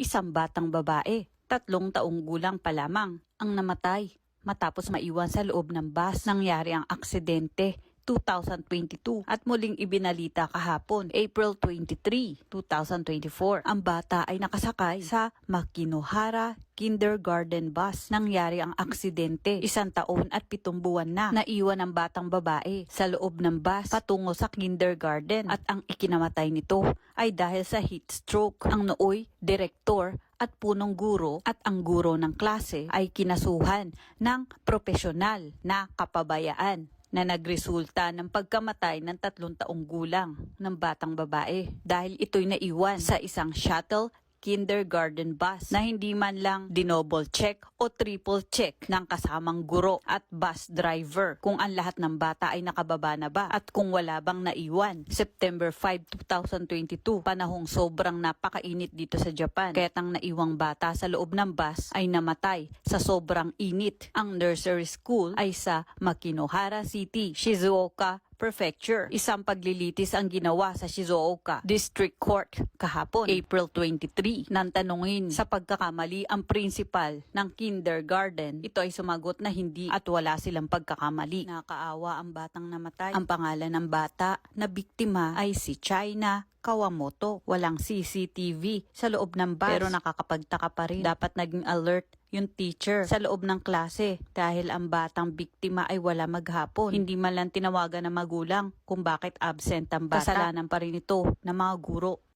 isang batang babae, tatlong taong gulang pa lamang, ang namatay matapos maiwan sa loob ng bus. Nangyari ang aksidente 2022 at muling ibinalita kahapon, April 23, 2024. Ang bata ay nakasakay sa Makinohara kindergarten bus. Nangyari ang aksidente, isang taon at pitong buwan na. Naiwan ang batang babae sa loob ng bus patungo sa kindergarten at ang ikinamatay nito ay dahil sa heat stroke. Ang nooy, direktor at punong guro at ang guro ng klase ay kinasuhan ng profesional na kapabayaan na nagresulta ng pagkamatay ng tatlong taong gulang ng batang babae dahil ito'y naiwan sa isang shuttle kindergarten bus na hindi man lang dinoble check o triple check ng kasamang guro at bus driver kung ang lahat ng bata ay nakababa na ba at kung wala bang naiwan. September 5, 2022, panahong sobrang napakainit dito sa Japan. Kaya't ang naiwang bata sa loob ng bus ay namatay sa sobrang init. Ang nursery school ay sa Makinohara City, Shizuoka, Prefecture. Isang paglilitis ang ginawa sa Shizuoka District Court kahapon, April 23. Nang tanungin sa pagkakamali ang principal ng kindergarten, ito ay sumagot na hindi at wala silang pagkakamali. Nakaawa ang batang namatay. Ang pangalan ng bata na biktima ay si China Kawamoto. Walang CCTV sa loob ng bus. Pero nakakapagtaka pa rin. Dapat naging alert yung teacher sa loob ng klase dahil ang batang biktima ay wala maghapon. Hindi man lang tinawagan ng magulang kung bakit absent ang bata. Kasalanan pa rin ito ng mga guro